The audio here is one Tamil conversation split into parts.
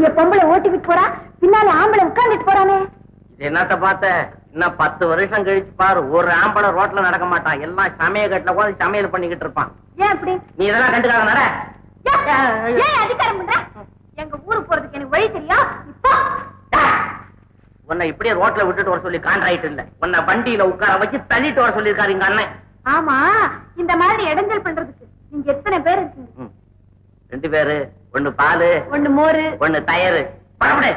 வெளிய பொம்பளை ஓட்டிக்கிட்டு போறா பின்னால ஆம்பளை உட்கார்ந்துட்டு போறானே. இது என்னத்த பார்த்த? இன்னும் பத்து வருஷம் கழிச்சு பாரு ஒரு ஆம்பளை ரோட்ல நடக்க மாட்டான் எல்லாம் சமையல் கட்டுல கூட சமையல் பண்ணிக்கிட்டு இருப்பான். ஏன் அப்படி? நீ இதெல்லாம் கண்டுக்காத நட. ஏன் அதிகாரம் பண்ற? எங்க ஊருக்கு போறதுக்கு எனக்கு வழி தெரியும் இப்போ உன்னை இப்படியே ரோட்ல விட்டுட்டு வர சொல்லி கான்ட்ராக்ட் இல்ல. உன்னை வண்டியில உட்கார வச்சு தள்ளிட்டு வர சொல்லியிருக்காரு எங்க அண்ணன். ஆமா இந்த மாதிரி இடைஞ்சல் பண்றதுக்கு நீங்க எத்தனை பேர் இருக்கீங்க. ரெண்டு பேரு. ஒண்ணு பாலு ஒண்ணு மோரு. ஒண்ணு டயரு பரப்படே.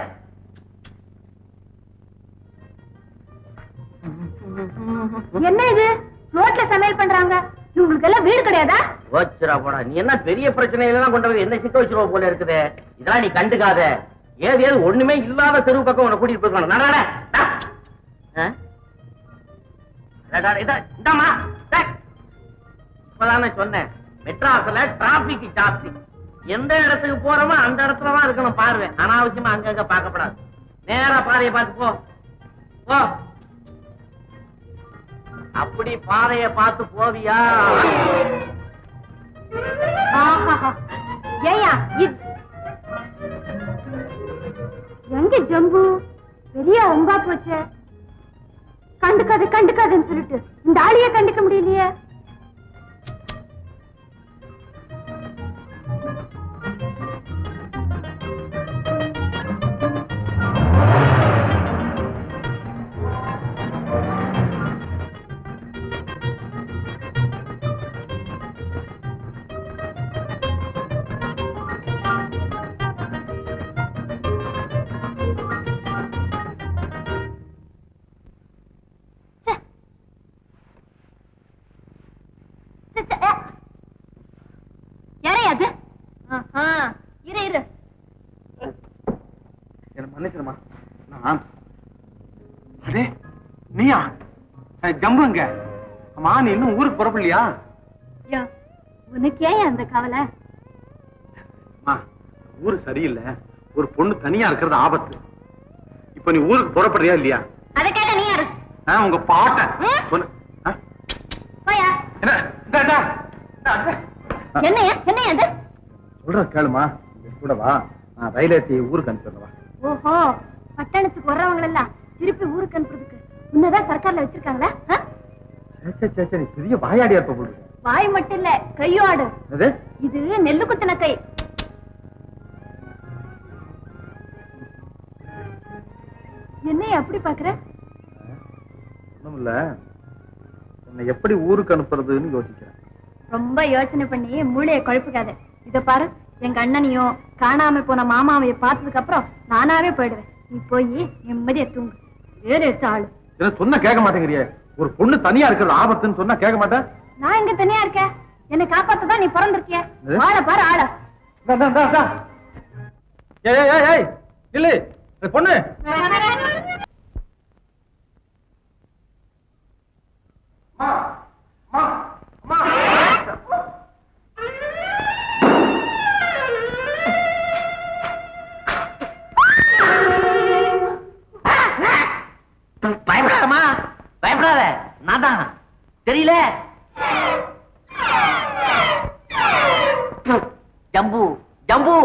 என்ன இது? ரோட்ல சமையல் பண்றாங்க. இவங்களுக்கு எல்லாம் வீடு கிடையாதா? ஓச்சுரா போடா. நீ என்ன பெரிய பிரச்சனையெல்லாம் கொண்டு போய் என்ன சிக்க வச்சிருவ போல இருக்குது? இதெல்லாம் நீ கண்டுக்காத. ஏது ஏது ஒண்ணுமே இல்லாத தெருவு பக்கம் உன்னை கூட்டிட்டு போயிருக்கணும். நடடா இந்தாமா இப்பதானே சொன்னேன். மெட்ராஸ்ல டிராபிக் ஜாஸ்தி. எந்த இடத்துக்கு போறோமோ அந்த இடத்துல தான் இருக்கணும் பார்வை. அனாவசியமா அங்கங்க பார்க்கப்படாது. நேரா பாதையை பார்த்து போ. போ. அப்படி பாதைய பார்த்து போவியா? ஏய்யா எங்க ஜம்பு? பெரிய ஒம்பா போச்சே. கண்டுக்காது கண்டுக்காதுன்னு சொல்லிட்டு இந்த ஆளிய கண்டுக்க முடியலையே. இரு இரு. என்ன மன்னிச்சிருமா? நான். அதே நீயா? அஹ், ஜம்பு எங்க அம்மா நீ இன்னும் ஊருக்கு புறப்படலையா யோ, உனக்கு ஏன் அந்த கவலை? அம்மா ஊரு சரியில்லை. ஒரு பொண்ணு தனியா இருக்கிறது ஆபத்து. இப்ப நீ ஊருக்கு புறப்படுறியா இல்லையா? அதை கேட்ட நீ யாரு? ஆ, உங்க பாட்ட. ஆ? போயா? என்ன? சொல்றேன் கேளுமா. கூட வா. நான் ரயில் ஏத்தி ஊருக்கு அனுப்பிடுறவா ஓஹோ பட்டணத்துக்கு வர்றவங்க எல்லாம் திருப்பி ஊருக்கு அனுப்புறதுக்கு. உன்னதான் சர்க்கார்ல வச்சிருக்காங்களா? நீ பெரிய வாயாடியா இருப்ப போடுது வாய் மட்டும் இல்ல கையோடு இது நெல்லு குத்தின கை. என்னைய அப்படி பாக்குற? ஒண்ணும் இல்ல உன்னை எப்படி ஊருக்கு அனுப்புறதுன்னு யோசிக்கிறேன். ரொம்ப யோசனை பண்ணி மூளைய குழப்பிக்காத. இத பாரு எங்க அண்ணனையும் காணாம போன மாமாவைய பார்த்ததுக்கு அப்புறம் நானாவே போயிடுவேன். நீ போய் நிம்மதியா தூங்கு. வேறு எடுத்த ஆளு. சொன்னா கேட்க மாட்டேங்கிறியே? ஒரு பொண்ணு தனியா இருக்கிறது ஆபத்துன்னு சொன்னா கேட்க மாட்டேன் நான் எங்க தனியா இருக்கேன்? என்னை காப்பாத்ததான் நீ பிறந்திருக்கிய? ஆள பாரு ஆள. ஏய் ஏய், ஏய் இல்லு பொண்ணு. தெரியல ஜம்பு ஜம்பு.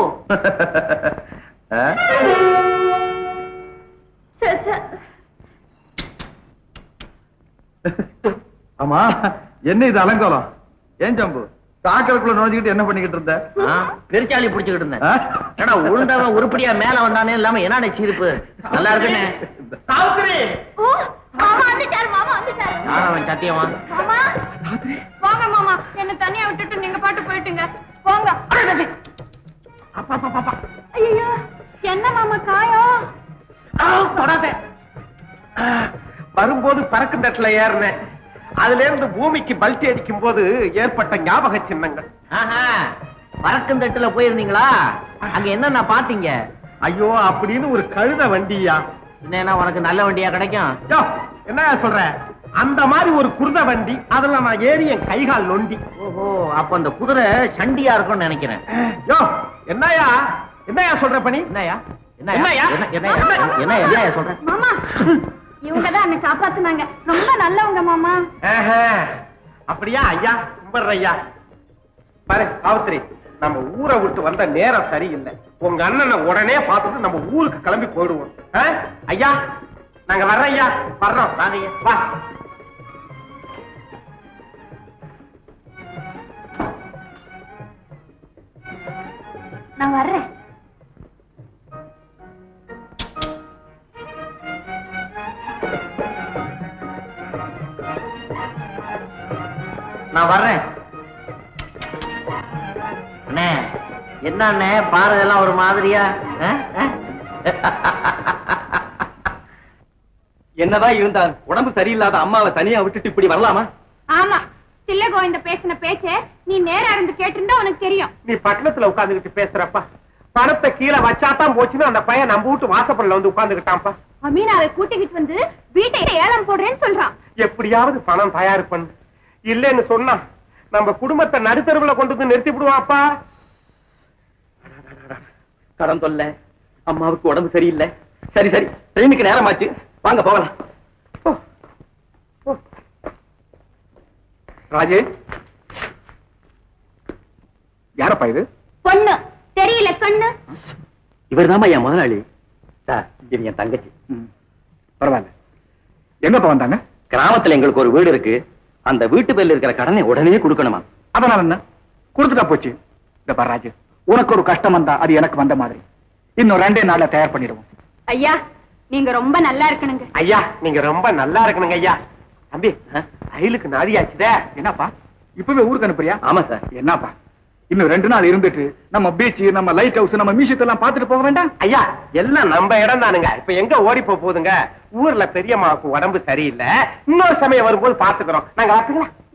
ஆமா என்ன இது அலங்கோலம் ஏன் ஜம்பு? சாக்கடைக்குள்ள நுழைஞ்சுக்கிட்டு என்ன பண்ணிக்கிட்டு இருந்த? ஆ, பெருச்சாளி புடிச்சுக்கிட்டு இருந்தேன்? ஏடா உளுந்தவன் உருப்படியா மேல வந்தானே இல்லாம என்னடா சீருப்பு? நல்லா இருக்குன்னு ஓ, மாமா வந்துட்டாரு மாமா வந்துட்டாரு. யார் அவன் சத்தியவான் மாமா வாங்க மாமா. என்ன தனியா விட்டுட்டு நீங்க பாட்டு போயிட்டுங்க. போங்க. ஐயோ என்ன மாமா காயம் தொடாத. வரும்போது பறக்கும் தட்டுல ஏறினேன். அதுல இருந்து பூமிக்கு பல்ட்டி அடிக்கும் போது ஏற்பட்ட ஞாபக சின்னங்கள். ஆஹா பறக்கும் தட்டுல போயிருந்தீங்களா? அங்க என்னென்ன பாத்தீங்க ஐயோ அப்படின்னு ஒரு கழுத வண்டியா? என்ன உனக்கு நல்ல வண்டியா கிடைக்கும்? யோ, என்ன சொல்ற? அந்த மாதிரி ஒரு குருத வண்டி அதுல நான் ஏறி என் கைகால் நொண்டி. ஓஹோ அப்ப அந்த குதிரை சண்டியா இருக்கும்னு நினைக்கிறேன். யோ என்னயா? என்னயா சொல்ற பணி? என்னயா? என்னய்யா? என்ன என்னய்யா என்ன என்னய்யா சொல்ற? மாமா இவங்க தான் என்னை காப்பாத்துனாங்க. ரொம்ப நல்லவங்க மாமா. அப்படியா ஐயா? கும்பிடுற ஐயா பாரு சாவித்திரி நம்ம ஊரை விட்டு வந்த நேரம் சரியில்லை. உங்க அண்ணனை உடனே பார்த்துட்டு நம்ம ஊருக்கு கிளம்பி போயிடுவோம்? ஐயா நாங்க வர்றோம் ஐயா. வர்றோம். வா. நான் வர்றேன். நான் வர்றேன். அண்ணே என்ன அண்ணே? பார்வை எல்லாம் ஒரு மாதிரியா? என்னதான் இருந்தான் உடம்பு சரியில்லாத அம்மாவை தனியா விட்டுட்டு இப்படி வரலாமா? ஆமா. சில்ல கோவிந்த பேசின பேச்ச நீ நேரா இருந்து கேட்டிருந்தா உனக்கு தெரியும். நீ பட்டணத்துல உட்கார்ந்துகிட்டு பேசுறப்பா. பணத்தை கீழே வச்சாதான் போச்சுன்னு அந்த பையன் நம்ம வீட்டு வாசப்படல வந்து உட்கார்ந்துகிட்டான்ப்பா. அமீனாவை கூட்டிக்கிட்டு வந்து வீட்டை ஏலம் போடுறேன்னு சொல்றான். எப்படியாவது பணம் தயார் பண்ணு. இல்லைன்னு சொன்னா நம்ம குடும்பத்தை நடுத்தருவுல கொண்டு வந்து நிறுத்தி விடுவாப்பா கடன் தொல்ல. அம்மாவுக்கு உடம்பு சரியில்லை. சரி சரி. ட்ரெயினுக்கு நேரமாச்சு. வாங்க போகலாம். ராஜே. யாரப்பா இது? பொண்ணு. தெரியல கண்ணு. இவர் என் முதலாளி. சார் இது என் தங்கச்சி. பரவாயில்ல. எங்கப்பா வந்தாங்க? கிராமத்துல எங்களுக்கு ஒரு வீடு இருக்கு. அந்த வீட்டு பேர்ல இருக்கிற கடனை உடனே கொடுக்கணுமா? அதனால என்ன? கொடுத்துட்டா போச்சு. இந்த பாரு ராஜு உனக்கு ஒரு கஷ்டம் வந்தா அது எனக்கு வந்த மாதிரி. இன்னும் ரெண்டே நாள்ல தயார் பண்ணிடுவோம். ஐயா நீங்க ரொம்ப நல்லா இருக்கணுங்க. ஐயா நீங்க ரொம்ப நல்லா இருக்கணுங்க ஐயா. தம்பி ரயிலுக்கு நாதியாச்சுதே. என்னப்பா? இப்பவே ஊருக்கு அனுப்புறியா? ஆமா சார். என்னப்பா? இன்னும் ரெண்டு நாள் இருந்துட்டு நம்ம பீச் நம்ம லைட் ஹவுஸ் நம்ம மியூசியத்தை எல்லாம் பார்த்துட்டு போக வேண்டாம்? ஐயா எல்லாம் நம்ம இடம் தானுங்க. இப்ப எங்க ஓடி போக போகுதுங்க? ஊர்ல பெரியம்மாவுக்கு உடம்பு சரியில்லை. இன்னொரு சமயம் வரும்போது பாத்துக்கிறோம் நாங்க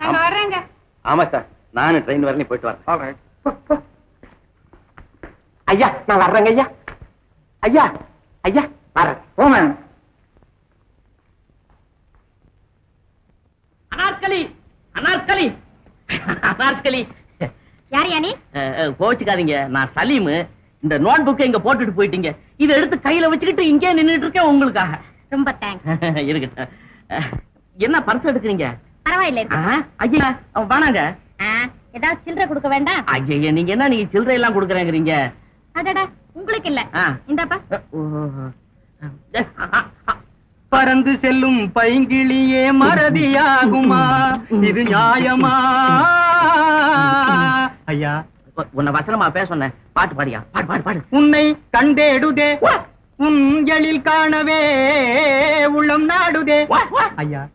நாங்க வர்றேங்க. ஆமா சார். நானும் ட்ரெயின் வரலையும் போயிட்டு வரேன் ஐயா நான் வர்றேங்க ஐயா. ஐயா ஐயா வர்றேன். போமேன் அனார்கலி அனார்கலி. அனார்கலி. யார் யானி கோச்சுக்காதீங்க நான் சலீமு. இந்த நோட் புக்கை இங்க போட்டுட்டு போயிட்டீங்க. இதை எடுத்து கையில வச்சுக்கிட்டு இங்கே நின்னுட்டு இருக்கேன் உங்களுக்காக. ரொம்ப தேங்க்ஸ் இருக்கட்டும். என்ன பர்ஸ் எடுக்கிறீங்க? பரவாயில்ல. ஐயா வேணாங்க. ஏதாவது சில்லறை கொடுக்க வேண்டாம்? ஐயா நீங்க என்ன நீங்க சில்லறை எல்லாம் கொடுக்குறேங்கிறீங்க? அடடா உங்களுக்கு இல்ல. இந்தாப்பா. பறந்து செல்லும் பைங்கிளியே மறதியாகுமா? இது நியாயமா? ஐயா உன்னை வசனமா பேச சொன்னேன். பாட்டு பாடியா? பாடு பாடு பாடு. உன்னை கண்டேடுதே. உன் எழில் காணவே உள்ளம் நாடுதே. ஐயா.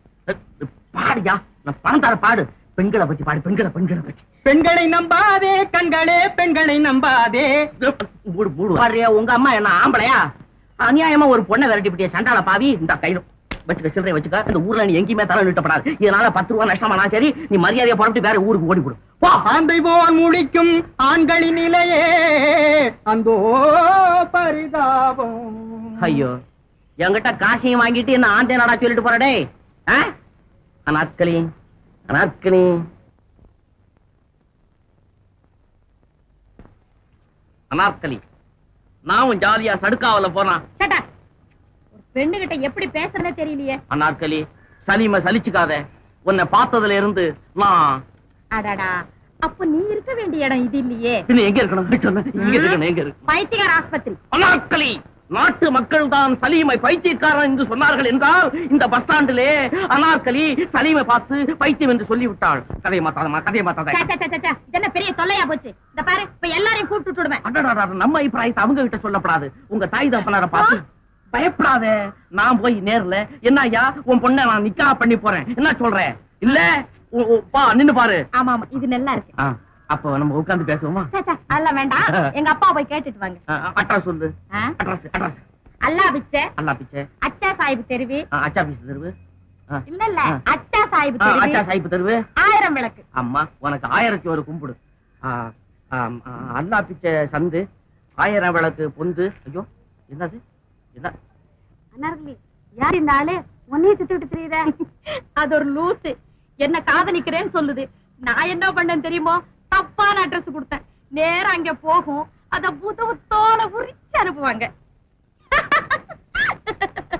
பாடுயா? நான் பணம் தர பாடு. பெண்களை பத்தி பாடு பெண்களை பெண்களை பத்தி. பெண்களை நம்பாதே கண்களே பெண்களை நம்பாதே. மூடு மூடு. உங்க அம்மா என்ன ஆம்பளையா? அநியாயமா ஒரு பொண்ணை விரட்டி விட்டிய சண்டால பாவி இந்த கையில. வச்சுக்க சில்லறை வச்சுக்க இந்த ஊர்ல நீ எங்கேயுமே தலை நிட்டப்படாது இதனால பத்து ரூபா நஷ்டமானா சரி நீ மரியாதையை புறப்பட்டு வேற ஊருக்கு ஓடி போ. ஆந்தை போல் முழிக்கும் ஆண்களின் நிலையே அந்தோ பரிதாபம். ஐயோ என்கிட்ட காசையும் வாங்கிட்டு என்ன ஆந்தே நாடா சொல்லிட்டு போறடே அனாத்களி அனாத்களி அனார்கலி நானும் ஜாலியா சடுக்காவல போனான் சேட்டா ஒரு பெண்ணுகிட்ட எப்படி பேசுறதே தெரியலையே அனார்கலி சலீம சலிச்சுக்காத உன்னை பார்த்ததுல இருந்து நான் அடடா அப்ப நீ இருக்க வேண்டிய இடம் இது இல்லையே பின்ன எங்க இருக்கணும் சொன்ன இங்க இருக்கணும் எங்க இருக்கு பைத்தியக்கார ஆஸ்பத்திரி அனார்கலி நாட்டு மக்கள் தான் சலீமை பைத்தியக்காரன் என்று சொன்னார்கள் என்றால் இந்த பஸ் ஸ்டாண்டிலே அனார்கலி சலீமை பார்த்து பைத்தியம் என்று சொல்லி விட்டாள் கதையை மாத்தாதமா கதையை மாத்தாத என்ன பெரிய தொல்லையா போச்சு இந்த பாரு இப்ப எல்லாரையும் கூப்பிட்டு விடுவேன் நம்ம அபிப்பிராயத்தை அவங்க கிட்ட சொல்லப்படாது உங்க தாய் தப்பனார பார்த்து பயப்படாத. நான் போய் நேர்ல என்ன ஐயா உன் பொண்ணை நான் நிக்கா பண்ணி போறேன். என்ன சொல்றேன் இல்ல? பா நின்னு பாரு. ஆமா ஆமா இது நல்லா இருக்கு. அப்ப நம்ம உட்கார்ந்து பேசுவோமா? அதெல்லாம் வேண்டாம். எங்க அப்பா போய் கேட்டுட்டு வாங்க. அட்ரஸ் சொல்லு? அட்ரஸ் அட்ரஸ் அல்லா பிச்சை. அல்லா பிச்சை. அச்சா சாஹிப் தெருவு. அச்சா பீஸ் தெருவு. இல்ல இல்ல. அச்சா சாஹிப் ஆ, அச்சா தெருவு சாய்ப்பு தெருவு. ஆயிரம் விளக்கு. அம்மா உனக்கு ஆயிரத்தி ஒரு கும்பிடு. அல்லா பிச்சை சந்து ஆயிரம் விளக்கு பொந்து. ஐயோ என்னது? என்ன? அனார்களி யார் இந்த அது ஒரு லூசு. என்ன காதலிக்கிறேன்னு சொல்லுது. நான் என்ன பண்ணேன் தெரியுமோ? தப்பான அட்ரஸ் கொடுத்தேன். நேரம் அங்க போகும். அத புதுத்தோட உரிச்சு அனுப்புவாங்க.